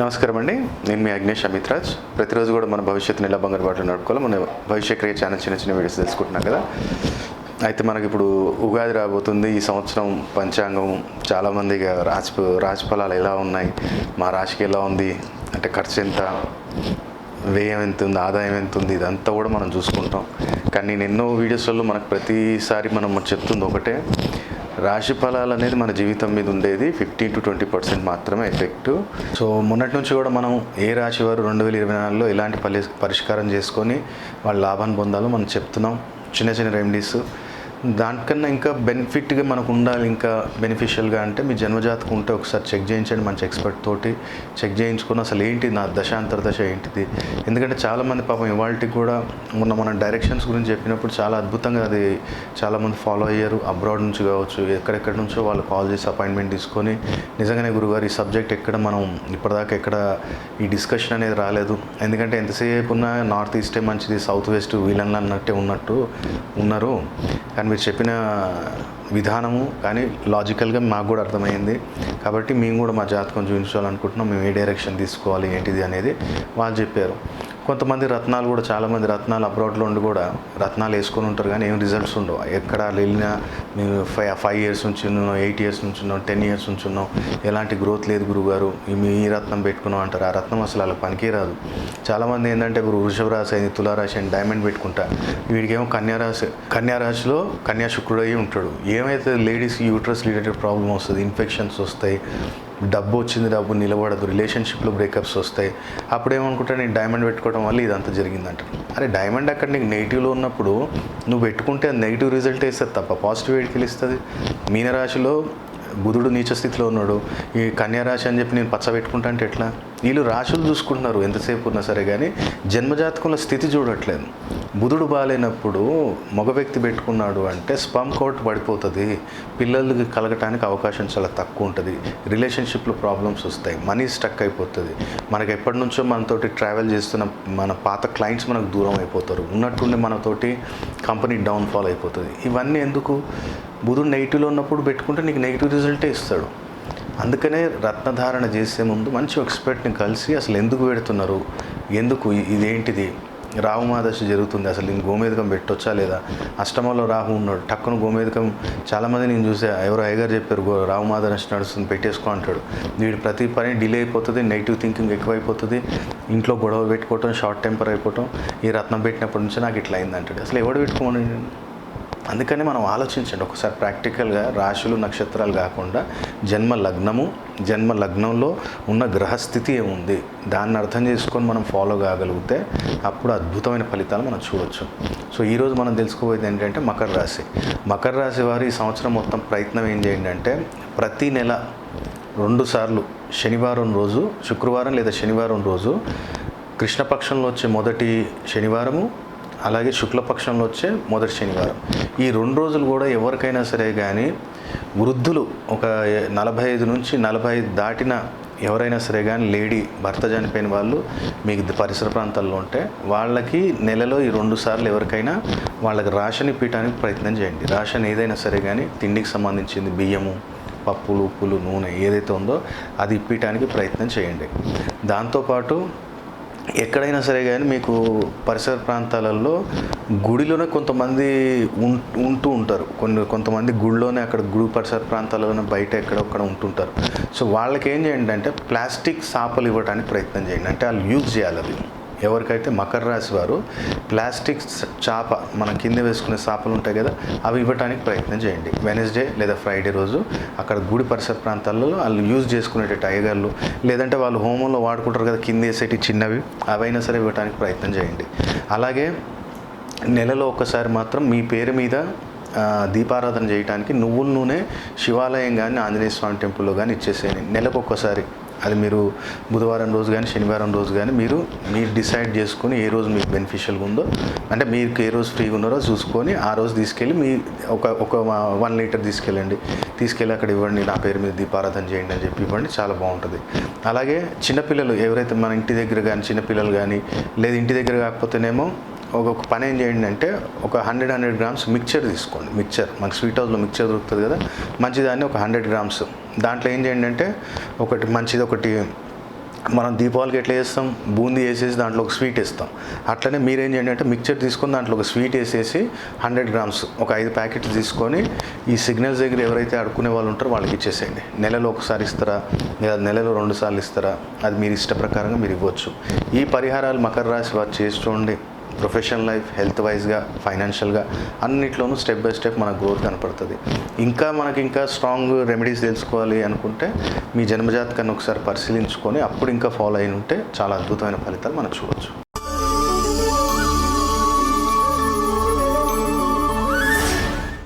నమస్కారం అండి నేను మీ అగ్నేష్ అమిత్రాజ్ ప్రతిరోజు కూడా మన భవిష్యత్తుని ఎలా బంగారు బాటలు నడుపుకోవాలి మన భవిష్య క్రియ ఛానల్ చిన్న చిన్న వీడియోస్ తెలుసుకుంటున్నాం కదా. అయితే మనకి ఇప్పుడు ఉగాది రాబోతుంది. ఈ సంవత్సరం పంచాంగం చాలామంది ఇక రాజఫలాలు ఎలా ఉన్నాయి? మా రాశికి ఎలా ఉంది? అంటే ఖర్చు ఎంత? వ్యయం ఎంత ఉంది? ఆదాయం ఎంత ఉంది? ఇదంతా కూడా మనం చూసుకుంటాం. కానీ నేను ఎన్నో వీడియోస్లలో మనకు ప్రతిసారి మనం చెప్తుంది ఒకటే. రాశి ఫలాలు అనేది మన జీవితం మీద ఉండేది ఫిఫ్టీన్ టు ట్వంటీ పర్సెంట్ మాత్రమే ఎఫెక్ట్. సో మొన్నటి నుంచి కూడా మనం ఏ రాశి వారు రెండు వేల ఇరవై నాలుగులో ఎలాంటి పరిష్కారం చేసుకొని వాళ్ళ లాభాన్ని పొందాలో మనం చెప్తున్నాం. చిన్న చిన్న రెమెడీస్ దానికన్నా ఇంకా బెనిఫిట్గా మనకు ఉండాలి ఇంకా బెనిఫిషియల్గా అంటే మీ జన్మజాతకు ఉంటే ఒకసారి చెక్ చేయించండి మంచి ఎక్స్పర్ట్ తోటి. చెక్ చేయించుకుని అసలు ఏంటి నా దశ అంతర్దశ ఏంటిది? ఎందుకంటే చాలామంది పాపం ఇవాళకి కూడా మొన్న మన డైరెక్షన్స్ గురించి చెప్పినప్పుడు చాలా అద్భుతంగా అది చాలామంది ఫాలో అయ్యారు. అబ్రాడ్ నుంచి కావచ్చు ఎక్కడెక్కడి నుంచో వాళ్ళు కాల్ చేసి అపాయింట్మెంట్ తీసుకొని. నిజంగానే గురుగారు ఈ సబ్జెక్ట్ ఎక్కడ మనం ఇప్పటిదాకా ఎక్కడ ఈ డిస్కషన్ అనేది రాలేదు. ఎందుకంటే ఎంతసేపు ఉన్నా నార్త్ ఈస్టే మంచిది సౌత్ వెస్ట్ వీలన్లు అన్నట్టే ఉన్నట్టు ఉన్నారు. కానీ మీరు చెప్పిన విధానము కానీ లాజికల్గా మాకు కూడా అర్థమైంది కాబట్టి మేము కూడా మా జాతకం చూపించాలనుకుంటున్నాం. మేము ఏ డైరెక్షన్ తీసుకోవాలి ఏంటిది అనేది వాళ్ళు చెప్పారు. కొంతమంది రత్నాలు కూడా చాలామంది రత్నాలు అబ్రాడ్లో ఉండి కూడా రత్నాలు వేసుకొని ఉంటారు కానీ ఏం రిజల్ట్స్ ఉండవు. ఎక్కడ వెళ్ళినా మేము ఫైవ్ ఫైవ్ ఇయర్స్ నుంచి ఉన్నాం ఎయిట్ ఇయర్స్ నుంచి ఉన్నాం టెన్ ఇయర్స్ నుంచి ఉన్నాం. ఎలాంటి గ్రోత్ లేదు గురుగారు. మీ ఈ రత్నం పెట్టుకున్నాం అంటారు. ఆ రత్నం అసలు అలా పనికిరాదు చాలామంది ఏంటంటే ఇప్పుడు వృషభ రాశి అయింది తులారాశి అని డైమండ్ పెట్టుకుంటా. వీడికేమో కన్యారాశి కన్యారాశిలో కన్యా శుక్రుడు అయి ఉంటాడు. ఏమైతే లేడీస్ యూట్రస్ రిలేటెడ్ ప్రాబ్లం వస్తుంది ఇన్ఫెక్షన్స్ వస్తాయి డబ్బు వచ్చింది డబ్బు నిలబడదు రిలేషన్షిప్లో బ్రేకప్స్ వస్తాయి. అప్పుడేమనుకుంటా నేను డైమండ్ పెట్టుకోవడం వల్ల ఇదంతా జరిగిందంట. అరే డైమండ్ అక్కడ నీకు నెగిటివ్లో ఉన్నప్పుడు నువ్వు పెట్టుకుంటే అది నెగిటివ్ రిజల్ట్ వేస్తుంది తప్ప పాజిటివ్ ఎడికి వెళ్ళిస్తుంది? మీనరాశిలో బుధుడు నీచ స్థితిలో ఉన్నాడు. ఈ కన్యారాశి అని చెప్పి నేను పచ్చ పెట్టుకుంటా అంటే ఎట్లా? వీళ్ళు రాశులు చూసుకుంటున్నారు ఎంతసేపు ఉన్నా సరే కానీ జన్మజాతకంలో స్థితి చూడట్లేదు. బుధుడు బాగాలేనప్పుడు మగ వ్యక్తి పెట్టుకున్నాడు అంటే స్పమ్ కౌట్ పడిపోతుంది. పిల్లలకి కలగటానికి అవకాశం చాలా తక్కువ ఉంటుంది. రిలేషన్షిప్లో ప్రాబ్లమ్స్ వస్తాయి. మనీ స్టక్ అయిపోతుంది. మనకి ఎప్పటి నుంచో మనతోటి ట్రావెల్ చేస్తున్న మన పాత క్లయింట్స్ మనకు దూరం అయిపోతారు. ఉన్నట్టుండి మనతోటి కంపెనీ డౌన్ఫాల్ అయిపోతుంది. ఇవన్నీ ఎందుకు? బుధుడు నెగిటివ్లో ఉన్నప్పుడు పెట్టుకుంటే నీకు నెగిటివ్ రిజల్టే ఇస్తాడు. అందుకనే రత్నధారణ చేసే ముందు మంచి ఎక్స్పర్ట్ని కలిసి అసలు ఎందుకు పెడుతున్నారు? ఎందుకు ఇదేంటిది? రాహుమాదశ జరుగుతుంది. అసలు నేను గోమేదకం పెట్టొచ్చా లేదా? అష్టమంలో రాహు ఉన్నాడు. టక్కున గోమేదకం చాలామంది నేను చూసా. ఎవరో అయ్యగారు చెప్పారు గో రాహుమాదశ నడుస్తుంది పెట్టేసుకో అంటాడు. వీడు ప్రతి పని డిలే అయిపోతుంది నెగిటివ్ థింకింగ్ ఎక్కువైపోతుంది. ఇంట్లో గొడవ పెట్టుకోవటం షార్ట్ టెంపర్ అయిపోవటం ఈ రత్నం పెట్టినప్పటి నుంచి నాకు ఇట్లా అయింది అంటాడు. అసలు ఎవడు పెట్టుకోమని అందుకని మనం ఆలోచించండి. ఒకసారి ప్రాక్టికల్గా రాశులు నక్షత్రాలు కాకుండా జన్మ లగ్నము జన్మ లగ్నంలో ఉన్న గ్రహస్థితి ఏముంది? దాన్ని అర్థం చేసుకొని మనం ఫాలో కాగలిగితే అప్పుడు అద్భుతమైన ఫలితాలు మనం చూడొచ్చు. సో ఈరోజు మనం తెలుసుకోబోయేది ఏంటంటే మకర రాశి. మకర రాశి వారు ఈ సంవత్సరం మొత్తం ప్రయత్నం ఏం చేయండి అంటే ప్రతి నెల రెండు సార్లు శనివారం రోజు శుక్రవారం లేదా శనివారం రోజు కృష్ణపక్షంలో వచ్చే మొదటి శనివారము అలాగే శుక్లపక్షంలో వచ్చే మొదటి శనివారం. ఈ రెండు రోజులు కూడా ఎవరికైనా సరే కానీ వృద్ధులు ఒక నలభై ఐదు నుంచి నలభై ఐదు దాటిన ఎవరైనా సరే కానీ లేడీ భర్త చనిపోయిన వాళ్ళు మీకు పరిసర ప్రాంతాల్లో ఉంటే వాళ్ళకి నెలలో ఈ రెండు సార్లు ఎవరికైనా వాళ్ళకి రాషన్ ఇప్పించడానికి ప్రయత్నం చేయండి. రాషన్ ఏదైనా సరే కానీ తిండికి సంబంధించింది బియ్యము పప్పులు ఉప్పులు నూనె ఏదైతే ఉందో అది ఇప్పించడానికి ప్రయత్నం చేయండి. దాంతోపాటు ఎక్కడైనా సరే కానీ మీకు పరిసర ప్రాంతాలలో గుడిలోనే కొంతమంది ఉం- ఉంటూ ఉంటారు. కొన్ని కొంతమంది గుడిలోనే అక్కడ గుడి పరిసర ప్రాంతాల్లోనే బయట ఎక్కడొక్కడ ఉంటుంటారు. సో వాళ్ళకి ఏం చేయండి అంటే ప్లాస్టిక్ సాపలు ఇవ్వడానికి ప్రయత్నం చేయండి. అంటే వాళ్ళు యూజ్ చేయాలి అవి ఎవరికైతే మకర రాశి వారు ప్లాస్టిక్ చాప మనం కింద వేసుకునే చాపలు ఉంటాయి కదా అవి ఇవ్వడానికి ప్రయత్నం చేయండి. వెనస్డే లేదా ఫ్రైడే రోజు అక్కడ గుడి పరిసర ప్రాంతాల్లో వాళ్ళు యూజ్ చేసుకునే టైగర్లు లేదంటే వాళ్ళు హోమంలో వాడుకుంటారు కదా కింద వేసేటి చిన్నవి అవైనా సరే ఇవ్వడానికి ప్రయత్నం చేయండి. అలాగే నెలలో ఒకసారి మాత్రం మీ పేరు మీద దీపారాధన చేయడానికి నువ్వుల నూనె శివాలయం కానీ ఆంజనేయ స్వామి టెంపుల్లో కానీ ఇచ్చేసేయండి. నెలకు ఒక్కసారి అది మీరు బుధవారం రోజు కానీ శనివారం రోజు కానీ మీరు మీరు డిసైడ్ చేసుకొని ఏ రోజు మీకు బెనిఫిషియల్గా ఉందో అంటే మీకు ఏ రోజు ఫ్రీగా ఉన్నారో చూసుకొని ఆ రోజు తీసుకెళ్ళి మీ ఒక ఒక వన్ లీటర్ తీసుకెళ్ళండి. తీసుకెళ్ళి అక్కడ ఇవ్వండి నా పేరు మీద దీపారాధన చేయండి అని చెప్పి ఇవ్వండి చాలా బాగుంటుంది. అలాగే చిన్నపిల్లలు ఎవరైతే మన ఇంటి దగ్గర కానీ చిన్నపిల్లలు కానీ లేదు ఇంటి దగ్గర కాకపోతేనేమో ఒక పని ఏం చేయండి అంటే ఒక హండ్రెడ్ హండ్రెడ్ గ్రామ్స్ మిక్చర్ తీసుకోండి. మిక్చర్ మనకి స్వీట్ హౌస్లో మిక్చర్ దొరుకుతుంది కదా మంచిదాన్ని ఒక హండ్రెడ్ గ్రామ్స్. దాంట్లో ఏం చేయండి అంటే ఒకటి మంచిది ఒకటి మనం దీపావళికి ఎట్లా చేస్తాం? బూందీ వేసేసి దాంట్లో ఒక స్వీట్ వేస్తాం. అట్లనే మీరేం చేయండి అంటే మిక్చర్ తీసుకొని దాంట్లో ఒక స్వీట్ వేసేసి హండ్రెడ్ గ్రామ్స్ ఒక ఐదు ప్యాకెట్లు తీసుకొని ఈ సిగ్నల్స్ దగ్గర ఎవరైతే అడుక్కునే వాళ్ళు ఉంటారో వాళ్ళకి ఇచ్చేసేయండి. నెలలో ఒకసారి ఇస్తారా? లేదా నెలలో రెండు సార్లు ఇస్తారా? అది మీరు ఇష్ట ప్రకారంగా మీరు ఇవ్వచ్చు. ఈ పరిహారాలు మకర రాశి వారు చేస్తుండి ప్రొఫెషనల్ లైఫ్ హెల్త్ వైజ్గా ఫైనాన్షియల్గా అన్నిట్లోనూ స్టెప్ బై స్టెప్ మన గ్రోత్ కనపడుతుంది. ఇంకా మనకి ఇంకా స్ట్రాంగ్ రెమెడీస్ తెలుసుకోవాలి అనుకుంటే మీ జన్మజాతకాన్ని ఒకసారి పరిశీలించుకొని అప్పుడు ఇంకా ఫాలో అయి ఉంటే చాలా అద్భుతమైన ఫలితాలు మనం చూడవచ్చు